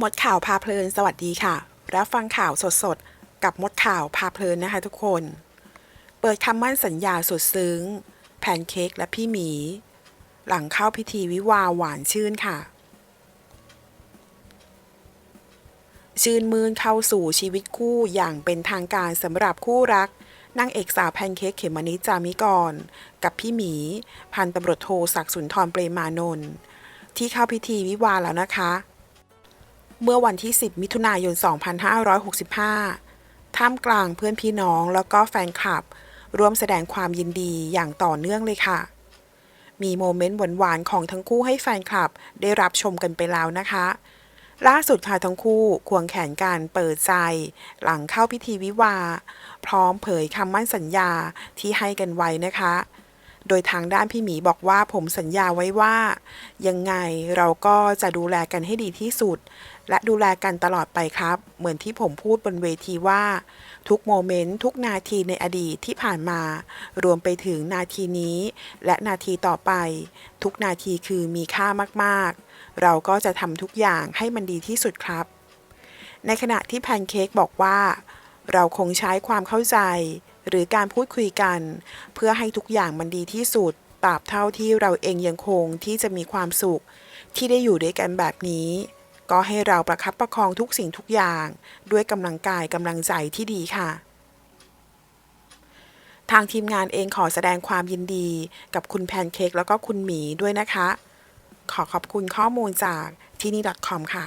มดข่าวพาเพลินสวัสดีค่ะ รับฟังข่าวสดๆ กับมดข่าวพาเพลินนะคะทุกคน เปิดคำมั่นสัญญาสุดซึ้ง แพนเค้กและพี่หมี หลังเข้าพิธีวิวาหวานชื่นค่ะ ชื่นมืนเข้าสู่ชีวิตคู่อย่างเป็นทางการสำหรับคู่รักนางเอกสาวแพนเค้กเขมมนิจามิกร กับพี่หมี พันตำรวจโทศักดิ์สุนทรเปรมานนท์ที่เข้าพิธีวิวาแล้วนะคะ เมื่อวันที่ 10 มิถุนายน 2565 ท่ามกลางเพื่อนพี่น้องแล้วก็แฟนคลับ ร่วมแสดงความยินดีอย่างต่อเนื่องเลยค่ะ มีโมเมนต์หวานๆของทั้งคู่ให้แฟนคลับได้รับชมกันไปแล้วนะคะ ล่าสุดค่ะทั้งคู่ควงแขนกันเปิดใจ หลังเข้าพิธีวิวา พร้อมเผยคำมั่นสัญญาที่ให้กันไว้นะคะ โดยทางด้านพี่หมีบอกว่าผมสัญญาไว้ว่า ยังไงเราก็จะดูแลกันให้ดีที่สุด และดูแลกันตลอดไปครับ เหมือนที่ผมพูดบนเวทีว่า ทุกโมเมนต์ทุกนาทีในอดีตที่ผ่านมา รวมไปถึงนาทีนี้ และนาทีต่อไป ทุกนาทีคือมีค่ามากๆ เราก็จะทำทุกอย่างให้มันดีที่สุดครับ ในขณะที่แพนเค้กบอกว่า เราคงใช้ความเข้าใจ หรือการพูดคุยกัน เพื่อให้ทุกอย่างมันดีที่สุดตราบเท่าที่เราเองยังคงที่จะมีความสุข ที่ได้อยู่ด้วยกันแบบนี้ ก็ให้เราประคับประคองทุกสิ่งทุกอย่าง ด้วยกำลังกายกำลังใจที่ดีค่ะทางทีมงานเองขอแสดงความยินดีกับคุณแพนเค้กแล้วก็คุณหมีด้วยนะคะ ขอขอบคุณข้อมูลจากที่นี่ .com ค่ะ